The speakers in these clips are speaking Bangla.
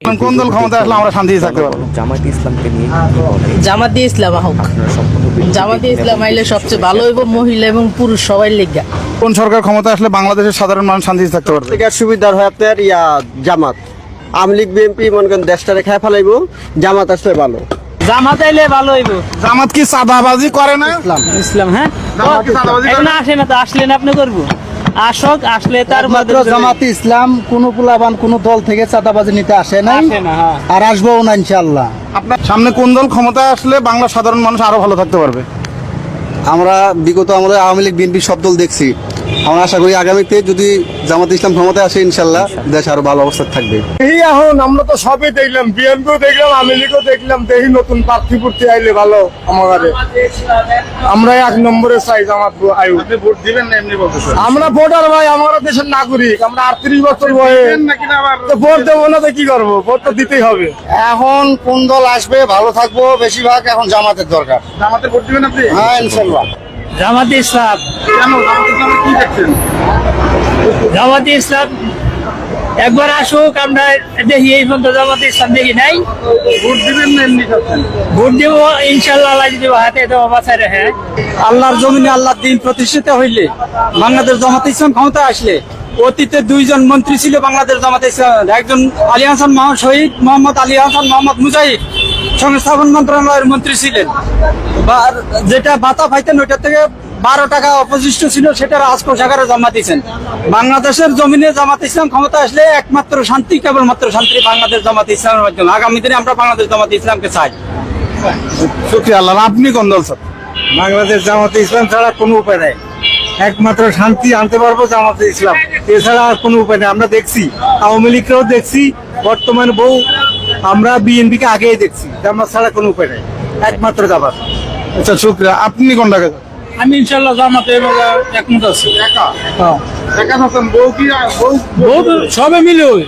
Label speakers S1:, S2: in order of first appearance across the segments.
S1: কোন দল ক্ষমতা আসলে আমরা শান্তিতে থাকতে পারব?
S2: জামায়াত ইসলামকে নিয়ে কি
S3: ইসলাম হোক
S2: আপনারা সম্পূর্ণ ভিডিওটি
S3: জামাতি
S2: দেখবেন
S3: ইসলাম আইলে সবচেয়ে ভালো হইব মহিলা এবং পুরুষ সবাই লেগা।
S1: কোন সরকার ক্ষমতা আসলে বাংলাদেশের সাধারণ মানুষ শান্তিতে থাকতে পারবে?
S4: থেকে সুবিধার হয় আপনার ইয়া জামাত। আওয়ামী লীগ বিএনপি মনে করেন দেশটা রেখায় ফেলাইব জামাত আসলে ভালো।
S5: জামাত আইলে ভালো হইব।
S1: জামাত কি চাঁদাবাজি করে না?
S5: ইসলাম। হ্যাঁ?
S1: না?
S5: আসে না তো আসলে না আপনি করব? আসক আসলে তার
S6: মাত্র
S5: মধ্যে
S6: ইসলাম কোন পুলাবান কোন দল থেকে চাঁদাবাজি নিতে আসে নাই
S5: না হ্যাঁ।
S6: আর আসব না ইনশাল্লাহ
S1: আপনার সামনে কোন দল ক্ষমতায় আসলে বাংলা সাধারণ মানুষ আরও ভালো থাকতে পারবে?
S7: আমরা বিগত আমরা আওয়ামী লীগ বিএনপি সব দল দেখছি। আমরা আশা করি আগামীতে যদি জামাত ইসলাম ক্ষমতায় আসে ইনশাল্লাহ দেশ আরও ভালো অবস্থা থাকবে।
S8: এই এখন আমরা তো সবই দেখলাম বিএনপিও দেখলাম আওয়ামী লীগও দেখলাম দেখি নতুন প্রার্থী পুর্থী আইলে ভালো আমাদের আমরা এক নম্বরে চাই জামাত আয়ু।
S1: ভোট দিবেন না এমনি বলতেছেন?
S8: আমরা ভোটার ভাই আমরা দেশের নাগরিক আমরা আটত্রিশ বছর বয়স।
S1: নাকি না
S8: তো ভোট দেবো না তো কি করব? ভোট তো দিতেই হবে।
S6: এখন কোন দল আসবে ভালো থাকব বেশিরভাগ এখন জামাতের দরকার।
S1: জামাতে ভোট দিবেন আপনি?
S6: হ্যাঁ ইনশাল্লাহ।
S5: জামাত ইসলাম।
S1: কেন? জামাত ইসলামে কি দেখছেন?
S5: জামাত ইসলাম একবার আসুক আমরা দেখি এই পর্যন্ত জামাত ইসলাম দেখি নাই।
S1: ভোট দিবেন
S5: দিব ইনশাল্লাহ আল্লাহ যদি হাতে দেওয়া বাঁচায় রাখে।
S6: আল্লাহর জমিনে আল্লাহর দিন প্রতিষ্ঠিত হইলে বাংলাদেশ জামাত ইসলাম ক্ষমতা আসলে অতীতে দুইজন মন্ত্রী ছিল বাংলাদেশ জামাত ইসলাম একজন আলী হাসান শহীদ মোহাম্মদ আলী হাসান মোহাম্মদ মুজাহিদ। সংস্থাপন মন্ত্রণালয়ের মন্ত্রী ছিলেন। বা যেটা ভাতা পাইতেন ওইটা থেকে বারো টাকা অপশিষ্ট ছিল সেটা রাজকোষাগারে জমা দিয়েছেন। বাংলাদেশের জমিনে জামাত ইসলাম ক্ষমতা আসলে একমাত্র শান্তি কেবলমাত্র শান্তি বাংলাদেশ জামাত ইসলামের মাধ্যমে। আগামী দিনে আমরা বাংলাদেশ জামাত ইসলামকে চাই।
S1: শুক্রিয়া আল্লাহ আপনি কোন দল স্যার?
S6: বাংলাদেশ জামাতে ইসলাম ছাড়া কোনো উপায় নাই। একমাত্র শান্তি আনতে পারব জামাতে ইসলাম। এছাড়া আর কোনো উপায় নেই। আমরা দেখছি আওয়ামী লীগকেও দেখছি বর্তমান বউ আমরা বিএনপি কে আগেই দেখছি জামাত ছাড়া কোনো উপায় নাই একমাত্র জামাত
S1: আচ্ছা শুক্রিয়া। আপনি কোন কোনটাকে
S5: আমি ইনশাল্লাহ জামাতে একমত আছি।
S1: একা? থাকেন বউ কি
S5: সবে মিলে ওই।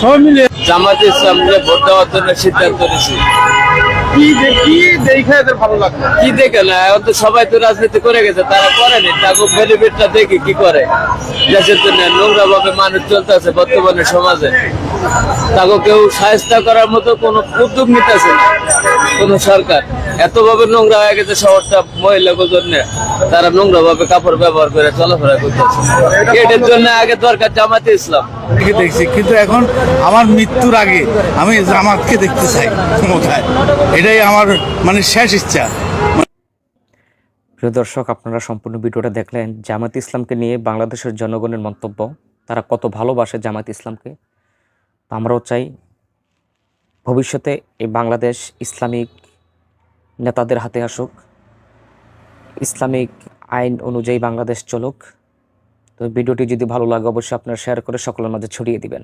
S5: সবে মিলে।
S9: জামাতে ইসলামকে ভোট দেওয়ার জন্য সিদ্ধান্ত নিয়েছি।
S1: কি দেখি দেখে এদের ভালো লাগবে
S9: কি দেখে না? এখন সবাই তো রাজনীতি করে গেছে, তারা করেনি তাকে বেনিফিটটা দেখি কি করে। দেশের জন্য নোংরা ভাবে মানুষ চলতেছে বর্তমানে সমাজে। তাকে কেউ সাহায্য করার মতো কোনো উদ্যোগ নিতেছে না কোনো সরকার। এত ভাবে নোংরা হয়ে গেছে শহরটা মহিলাদের জন্য। তারা নোংরা ভাবে কাপড় ব্যবহার করে চলাফেরা করতেছে। এটার জন্য আগে দরকার জামাতে ইসলাম।
S10: দেখছি। কিন্তু এখন আমার মৃত্যুর আগে আমি জামাতকে দেখতে চাই ক্ষমতায় এটাই আমার মানে শেষ ইচ্ছা।
S2: প্রিয় দর্শক আপনারা সম্পূর্ণ ভিডিওটা দেখলেন জামাত ইসলামকে নিয়ে বাংলাদেশের জনগণের মন্তব্য। তারা কত ভালোবাসে জামাত ইসলামকে। আমরাও চাই ভবিষ্যতে এই বাংলাদেশ ইসলামিক নেতাদের হাতে আসুক। ইসলামিক আইন অনুযায়ী বাংলাদেশ চলুক। তো ভিডিওটি যদি ভালো লাগে, অবশ্যই আপনারা শেয়ার করে সকলের মাঝে ছড়িয়ে দিবেন।